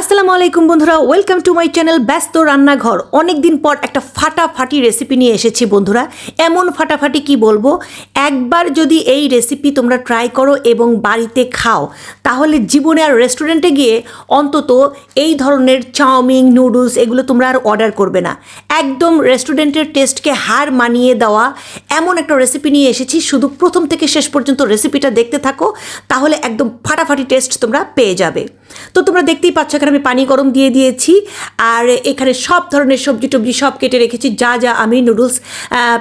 আসসালামু আলাইকুম বন্ধুরা ওয়েলকাম টু মাই চ্যানেল ব্যস্ত রান্নাঘর। অনেক দিন পর একটা ফাটাফাটি রেসিপি নিয়ে এসেছি বন্ধুরা। এমন ফাটাফাটি কি বলব? একবার যদি এই রেসিপি তোমরা ট্রাই করো এবং বাড়িতে খাও, তাহলে জীবনে আর রেস্টুরেন্টে গিয়ে অন্তত এই ধরনের চাউমিন নুডলস এগুলো তোমরা আর অর্ডার করবে না। একদম রেস্টুরেন্টের টেস্টকে হার মানিয়ে দেওয়া এমন একটা রেসিপি নিয়ে এসেছি। শুধু প্রথম থেকে শেষ পর্যন্ত রেসিপিটা দেখতে থাকো, তাহলে একদম ফাটাফাটি টেস্ট তোমরা পেয়ে যাবে। তো তোমরা দেখতেই পাচ্ছ, এখানে আমি পানি গরম দিয়ে দিয়েছি। আর এখানে সব ধরনের সবজি টবজি সব কেটে রেখেছি। যা যা আমি নুডলস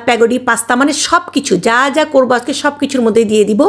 প্যাগোডি, পাস্তা মানে সব কিছু যা যা করব আজকে সব কিছুর মধ্যে দিয়ে দিব।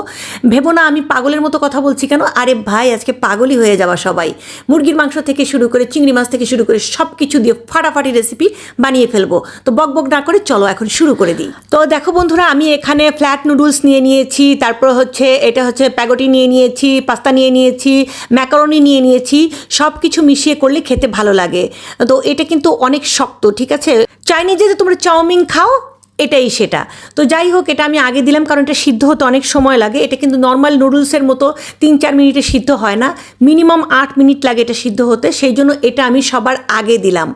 ভেবো না, আমি পাগলের মতো কথা বলছি কেন? আরে ভাই, আজকে পাগলই হয়ে যাওয়া সবাই। মুরগির মাংস থেকে শুরু করে, চিংড়ি মাছ থেকে শুরু করে সব কিছু দিয়ে ফাটাফাটি রেসিপি বানিয়ে ফেলব। তো বক বক না করে চলো এখন শুরু করে দিই। তো দেখো বন্ধুরা, আমি এখানে ফ্ল্যাট নুডলস নিয়ে নিয়েছি, তারপর হচ্ছে, এটা হচ্ছে প্যাগোটি নিয়ে নিয়েছি, পাস্তা নিয়ে নিয়েছি ম্যাকারনি নিয়ে নিয়েছি সব কিছু মিশিয়ে করলে খেতে ভালো লাগে। তো এটা কিন্তু অনেক শক্ত, ঠিক আছে? চাইনিজে যে তোমরা চাউমিন খাও এটাই সেটা। তো যাই হোক, এটা আমি আগে দিলাম কারণ এটা সিদ্ধ হতে অনেক সময় লাগে। এটা কিন্তু নর্মাল নুডলসের মতো তিন চার মিনিটে সিদ্ধ হয় না। মিনিমাম আট মিনিট লাগে এটা সিদ্ধ হতে। সেই জন্য এটা আমি সবার আগে দিলাম।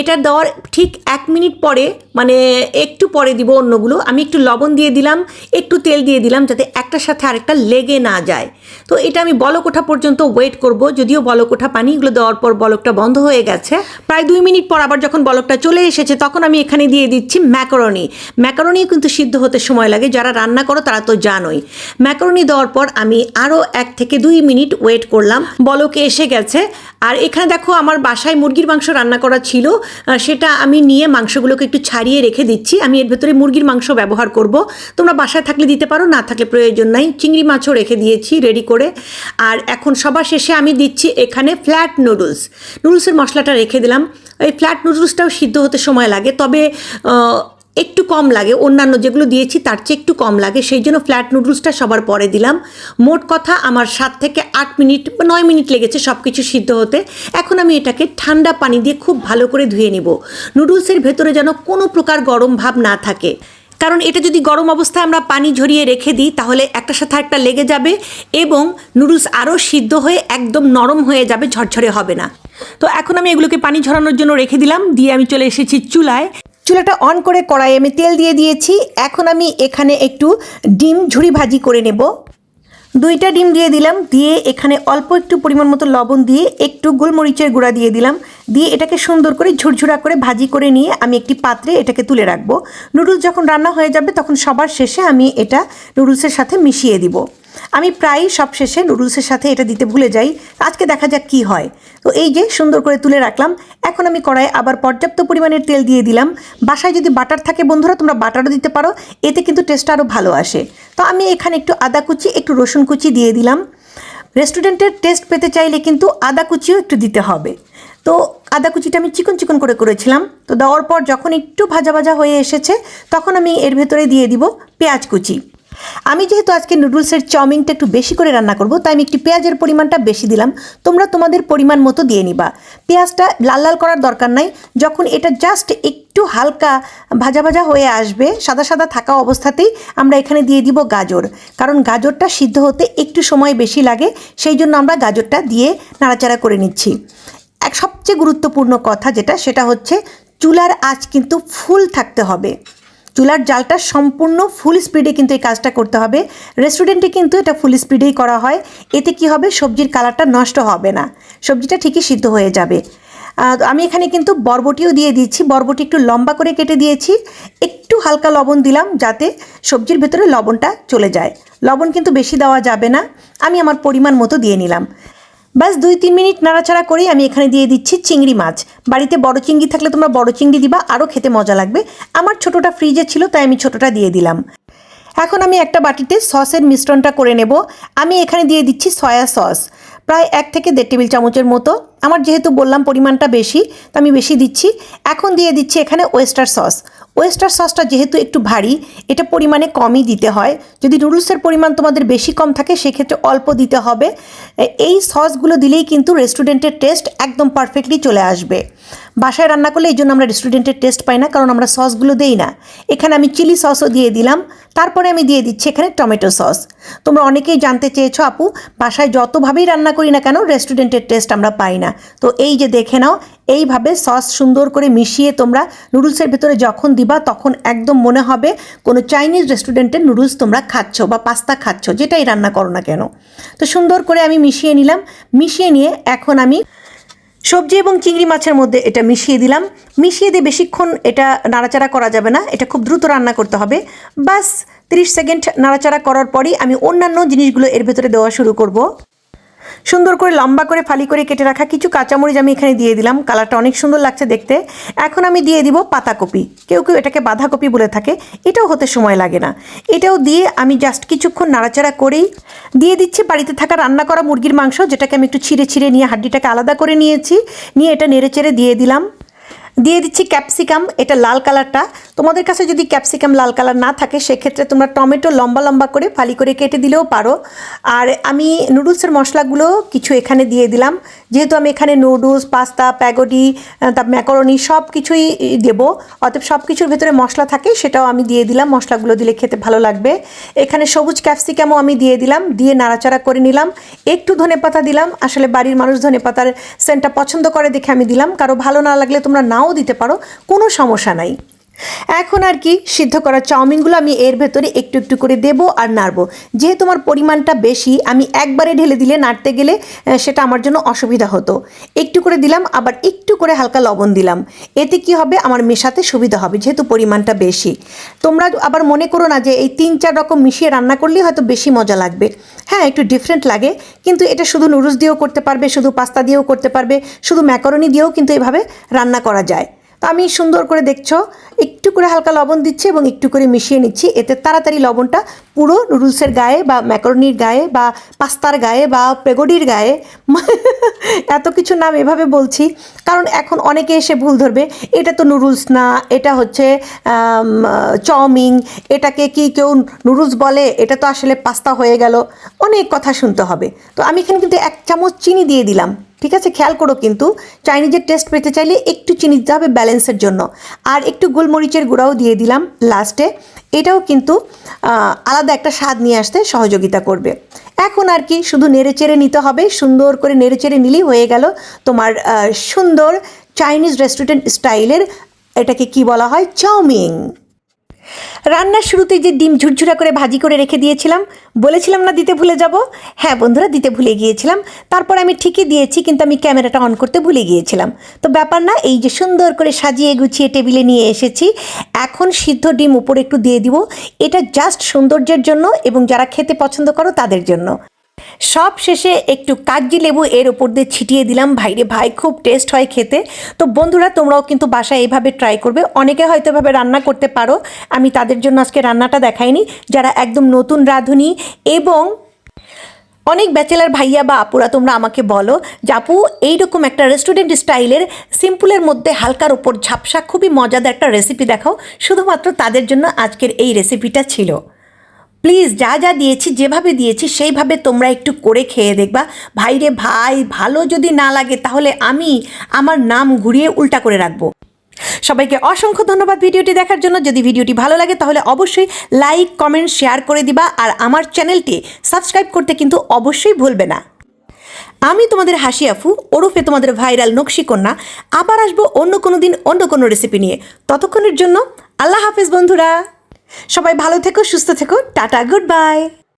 এটা দেওয়ার ঠিক এক মিনিট পরে মানে একটু পরে দিব অন্যগুলো। আমি একটু লবণ দিয়ে দিলাম, একটু তেল দিয়ে দিলাম যাতে একটার সাথে আরেকটা লেগে না যায়। তো এটা আমি বলক ওঠা পর্যন্ত ওয়েট করব। যদিও বলক ওঠা পানি দেওয়ার পর বলকটা বন্ধ হয়ে গেছে। প্রায় দুই মিনিট পর আবার যখন বলকটা চলে এসেছে, তখন আমি এখানে দিয়ে দিচ্ছি ম্যাকারনি ম্যাকারনিও কিন্তু সিদ্ধ হতে সময় লাগে, যারা রান্না করো তারা তো জানোই। ম্যাকারনি দেওয়ার পর আমি আরও এক থেকে দুই মিনিট ওয়েট করলাম, বলকে এসে গেছে। আর এখানে দেখো আমার বাসায় মুরগির মাংস রান্না করা ছিল সেটা আমি নিয়ে মাংসগুলোকে একটু ছাড়িয়ে রেখে দিচ্ছি। আমি এর ভেতরে মুরগির মাংস ব্যবহার করব। তোমরা বাসায় থাকলে দিতে পারো, না থাকলে প্রয়োজন নাই। চিংড়ি মাছও রেখে দিয়েছি রেডি করে। আর এখন সবার শেষে আমি দিচ্ছি এখানে ফ্ল্যাট নুডলস। নুডলসের মশলাটা রেখে দিলাম। এই ফ্ল্যাট নুডলসটাও সিদ্ধ হতে সময় লাগে, তবে একটু কম লাগে। অন্যান্য যেগুলো দিয়েছি তার চেয়ে একটু কম লাগে। সেই জন্য ফ্ল্যাট নুডলসটা সবার পরে দিলাম। মোট কথা আমার সাত থেকে আট মিনিট বা নয় মিনিট লেগেছে সব কিছু সিদ্ধ হতে। এখন আমি এটাকে ঠান্ডা পানি দিয়ে খুব ভালো করে ধুয়ে নিব। নুডলসের ভেতরে যেন কোনো প্রকার গরম ভাব না থাকে। কারণ এটা যদি গরম অবস্থায় আমরা পানি ঝরিয়ে রেখে দিই, তাহলে একটা সাথে একটা লেগে যাবে এবং নুডলস আরও সিদ্ধ হয়ে একদম নরম হয়ে যাবে, ঝরঝরে হবে না। তো এখন আমি এগুলোকে পানি ঝরানোর জন্য রেখে দিলাম। দিয়ে আমি চলে এসেছি চুলায়। চুলাটা অন করে কড়াই আমি তেল দিয়ে দিয়েছি। এখন আমি এখানে একটু ডিম ঝুরি ভাজি করে নেব। দুইটা ডিম দিয়ে দিলাম, দিয়ে এখানে অল্প একটু পরিমাণ মতো লবণ দিয়ে একটু গোলমরিচের গুঁড়া দিয়ে দিলাম। দিয়ে এটাকে সুন্দর করে ঝুরঝুরা করে ভাজি করে নিয়ে আমি একটি পাত্রে এটাকে তুলে রাখব। নুডলস যখন রান্না হয়ে যাবে, তখন সবার শেষে আমি এটা নুডলসের সাথে মিশিয়ে দিব। আমি প্রায়ই সব শেষে নুডলসের সাথে এটা দিতে ভুলে যাই। আজকে দেখা যাক কি হয়। তো এই যে সুন্দর করে তুলে রাখলাম। এখন আমি কড়াই আবার পর্যাপ্ত পরিমাণের তেল দিয়ে দিলাম। বাসায় যদি বাটার থাকে বন্ধুরা, তোমরা বাটারও দিতে পারো। এতে কিন্তু টেস্ট আরও ভালো আসে। তো আমি এখানে একটু আদা কুচি, একটু রসুন কুচি দিয়ে দিলাম। রেস্টুরেন্টের টেস্ট পেতে চাইলে কিন্তু আদা কুচিও একটু দিতে হবে। তো আদা কুচিটা আমি চিকন চিকন করে করেছিলাম। তো দেওয়ার পর যখন একটু ভাজা ভাজা হয়ে এসেছে, তখন আমি এর ভেতরে দিয়ে দিব পেঁয়াজ কুচি। আমি যেহেতু আজকে নুডলসের চাউমিনটা একটু বেশি করে রান্না করব, তাই আমি একটু পেঁয়াজের পরিমাণটা বেশি দিলাম। তোমরা তোমাদের পরিমাণ মতো দিয়ে নিবা। পেঁয়াজটা লাল লাল করার দরকার নাই। যখন এটা জাস্ট একটু হালকা ভাজা ভাজা হয়ে আসবে, সাদা সাদা থাকা অবস্থাতেই আমরা এখানে দিয়ে দিব গাজর। কারণ গাজরটা সিদ্ধ হতে একটু সময় বেশি লাগে, সেই জন্য আমরা গাজরটা দিয়ে নাড়াচাড়া করে নিচ্ছি। এক সবচেয়ে গুরুত্বপূর্ণ কথা যেটা, সেটা হচ্ছে চুলার আঁচ কিন্তু ফুল থাকতে হবে। চুলার জালটা সম্পূর্ণ ফুল স্পিডে কিন্তু এই কাজটা করতে হবে। রেস্টুরেন্টে কিন্তু এটা ফুল স্পিডেই করা হয়। এতে কি হবে? সবজির কালারটা নষ্ট হবে না। সবজিটা ঠিকই সিদ্ধ হয়ে যাবে। আমি এখানে কিন্তু বরবটিও দিয়ে দিচ্ছি। বরবটি একটু লম্বা করে কেটে দিয়েছি। একটু হালকা লবণ দিলাম যাতে সবজির ভেতরে লবণটা চলে যায়। লবণ কিন্তু বেশি দেওয়া যাবে না। আমি আমার পরিমাণ মতো দিয়ে নিলাম। ব্যাস দুই, তিন মিনিট নাড়াচাড়া করেই আমি এখানে দিয়ে দিচ্ছি চিংড়ি মাছ। বাড়িতে বড় চিংড়ি থাকলে তোমরা বড় চিংড়ি দিবা আরও খেতে মজা লাগবে। আমার ছোটোটা ফ্রিজে ছিল, তাই আমি ছোটোটা দিয়ে দিলাম। এখন আমি একটা বাটিতে সসের মিশ্রণটা করে নেব। আমি এখানে দিয়ে দিচ্ছি সয়া সস, প্রায় এক থেকে দেড় টেবিল চামচের মতো। আমার যেহেতু বললাম পরিমাণটা বেশি, তো আমি বেশি দিচ্ছি। এখন দিয়ে দিচ্ছি এখানে ওয়েস্টার সস ওয়েস্টার সসটা যেহেতু একটু ভারী, এটা পরিমাণে কমই দিতে হয়। যদি নুডলসের পরিমাণ তোমাদের বেশি কম থাকে, সেক্ষেত্রে অল্প দিতে হবে। এই সসগুলো দিলেই কিন্তু রেস্টুরেন্টের টেস্ট একদম পারফেক্টলি চলে আসবে। বাসায় রান্না করলে এই জন্য আমরা রেস্টুরেন্টের টেস্ট পাই না, কারণ আমরা সসগুলো দেই না। এখানে আমি চিলি সসও দিয়ে দিলাম। তারপরে আমি দিয়ে দিচ্ছি এখানে টমেটো সস তোমরা অনেকেই জানতে চেয়েছো, আপু, বাসায় যতভাবেই রান্না করি না কেন রেস্টুরেন্টের টেস্ট আমরা পাই না। না। তো এই যে দেখে নাও, এইভাবে সস সুন্দর করে মিশিয়ে তোমরা নুডলসের ভেতরে যখন দিবা, তখন একদম মনে হবে কোনো চাইনিজ রেস্টুরেন্টের নুডলস তোমরা খাচ্ছ বা পাস্তা খাচ্ছ, যেটাই রান্না করো না কেন। তো সুন্দর করে আমি মিশিয়ে নিলাম। মিশিয়ে নিয়ে এখন আমি সবজি এবং চিংড়ি মাছের মধ্যে এটা মিশিয়ে দিলাম। মিশিয়ে দিয়ে বেশিক্ষণ এটা নাড়াচাড়া করা যাবে না। এটা খুব দ্রুত রান্না করতে হবে। বাস, তিরিশ সেকেন্ড নাড়াচাড়া করার পরই আমি অন্যান্য জিনিসগুলো এর ভেতরে দেওয়া শুরু করব। সুন্দর করে লম্বা করে ফালি করে কেটে রাখা কিছু কাঁচামরিচ আমি এখানে দিয়ে দিলাম। কালারটা অনেক সুন্দর লাগছে দেখতে। এখন আমি দিয়ে দিব পাতাকপি। কেউ কেউ এটাকে বাঁধাকপি বলে থাকে। এটাও হতে সময় লাগে না। এটাও দিয়ে আমি জাস্ট কিছুক্ষণ নাড়াচাড়া করেই দিয়ে দিচ্ছি বাড়িতে থাকা রান্না করা মুরগির মাংস, যেটাকে আমি একটু ছিঁড়ে ছিঁড়ে নিয়ে হাড্ডিটাকে আলাদা করে নিয়েছি। নিয়ে এটা নেড়ে চেড়ে দিয়ে দিলাম। দিয়ে দিচ্ছি ক্যাপসিকাম, এটা লাল কালারটা। তোমাদের কাছে যদি ক্যাপসিকাম লাল কালার না থাকে, সেক্ষেত্রে তোমরা টমেটো লম্বা লম্বা করে ফালি করে কেটে দিলেও পারো। আর আমি নুডলসের মশলাগুলো কিছু এখানে দিয়ে দিলাম। যেহেতু আমি এখানে নুডলস পাস্তা প্যাগোডি তার ম্যাকরনি সব কিছুই দেবো। অতএব সব কিছুর ভেতরে মশলা থাকে, সেটাও আমি দিয়ে দিলাম। মশলাগুলো দিলে খেতে ভালো লাগবে। এখানে সবুজ ক্যাপসিকামও আমি দিয়ে দিলাম, দিয়ে নাড়াচাড়া করে নিলাম। একটু ধনে পাতা দিলাম। আসলে বাড়ির মানুষ ধনে পাতার সেন্টটা পছন্দ করে দেখে আমি দিলাম। কারও ভালো না লাগলে তোমরা নাও দিতে পারো, কোনো সমস্যা নাই। এখন আর কি সিদ্ধ করা চাউমিনগুলো আমি এর ভেতরে একটু একটু করে দেবো আর নাড়বো। যেহেতু আমার পরিমাণটা বেশি, আমি একবারে ঢেলে দিলে নাড়তে গেলে সেটা আমার জন্য অসুবিধা হতো। একটু করে দিলাম, আবার একটু করে হালকা লবণ দিলাম। এতে কি হবে? আমার মেশাতে সুবিধা হবে, যেহেতু পরিমাণটা বেশি। তোমরা আবার মনে করো না যে এই তিন চার রকম মিশিয়ে রান্না করলেই হয়তো বেশি মজা লাগবে। হ্যাঁ একটু ডিফারেন্ট লাগে, কিন্তু এটা শুধু নুডলস দিয়েও করতে পারবে, শুধু পাস্তা দিয়েও করতে পারবে, শুধু ম্যাকারনি দিয়েও কিন্তু এভাবে রান্না করা যায়। তো আমি সুন্দর করে দেখছ, একটু করে হালকা লবণ দিচ্ছি এবং একটু করে মিশিয়ে নিচ্ছি। এতে তাড়াতাড়ি লবণটা পুরো নুডলসের গায়ে বা ম্যাকরনির গায়ে বা পাস্তার গায়ে বা পেগোডির গায়ে, এত কিছু নাম এভাবে বলছি, কারণ এখন অনেকে এসে ভুল ধরবে। এটা তো নুডলস না, এটা হচ্ছে চাউমিন, এটাকে কি কেউ নুডলস বলে? এটা তো আসলে পাস্তা হয়ে গেল। অনেক কথা শুনতে হবে। তো আমি এখানে কিন্তু এক চামচ চিনি দিয়ে দিলাম। ঠিক আছে? খেয়াল করো কিন্তু চাইনিজের টেস্ট পেতে চাইলে একটু চিনি দিতে হবে ব্যালেন্সের জন্য। আর একটু গোলমরিচের গুঁড়াও দিয়ে দিলাম লাস্টে এটাও কিন্তু আলাদা একটা স্বাদ নিয়ে আসতে সহযোগিতা করবে। এখন আর কি, শুধু নেড়ে চেড়ে নিতে হবে। সুন্দর করে নেড়ে চেড়ে নিলেই হয়ে গেল তোমার সুন্দর চাইনিজ রেস্টুরেন্ট স্টাইলের এটাকে কি বলা হয়? চাউমিন রান্নার শুরুতে যে ডিম ঝুরঝুরা করে ভাজি করে রেখে দিয়েছিলাম, বলেছিলাম না দিতে ভুলে যাব। হ্যাঁ বন্ধুরা, দিতে ভুলে গিয়েছিলাম। তারপর আমি ঠিকই দিয়েছি, কিন্তু আমি ক্যামেরাটা অন করতে ভুলে গিয়েছিলাম। তো ব্যাপার না, এই যে সুন্দর করে সাজিয়ে গুছিয়ে টেবিলে নিয়ে এসেছি। এখন সিদ্ধ ডিম উপরে একটু দিয়ে দিব। এটা জাস্ট সৌন্দর্যের জন্য এবং যারা খেতে পছন্দ করো তাদের জন্য। সব শেষে একটু কাগজি লেবু এর ওপর দিয়ে ছিটিয়ে দিলাম। ভাইরে ভাই, খুব টেস্ট হয় খেতে। তো বন্ধুরা, তোমরাও কিন্তু বাসায় এইভাবে ট্রাই করবে। অনেকে হয়তো এভাবে রান্না করতে পারো। আমি তাদের জন্য আজকে রান্নাটা দেখাইনি। যারা একদম নতুন রাঁধুনি এবং অনেক ব্যাচেলার ভাইয়া বা আপুরা তোমরা আমাকে বলো যে, আপু, এইরকম একটা রেস্টুরেন্ট স্টাইলের সিম্পলের মধ্যে হালকার ওপর ঝাপসা খুবই মজাদার একটা রেসিপি দেখাও। শুধুমাত্র তাদের জন্য আজকের এই রেসিপিটা ছিল। প্লিজ যা যা দিয়েছি, যেভাবে দিয়েছি, সেইভাবে তোমরা একটু করে খেয়ে দেখবা। ভাইরে ভাই, ভালো যদি না লাগে, তাহলে আমি আমার নাম ঘুরিয়ে উল্টা করে রাখব। সবাইকে অসংখ্য ধন্যবাদ ভিডিওটি দেখার জন্য। যদি ভিডিওটি ভালো লাগে, তাহলে অবশ্যই লাইক কমেন্ট শেয়ার করে দিবা। আর আমার চ্যানেলটি সাবস্ক্রাইব করতে কিন্তু অবশ্যই ভুলবে না। আমি তোমাদের হাসি আফু, ওরফে তোমাদের ভাইরাল নকশি কন্যা। আবার আসব অন্য কোনো দিন অন্য কোনো রেসিপি নিয়ে। ততক্ষণের জন্য আল্লাহ হাফেজ বন্ধুরা। সবাই ভালো থেকো সুস্থ থেকো। Tata good bye.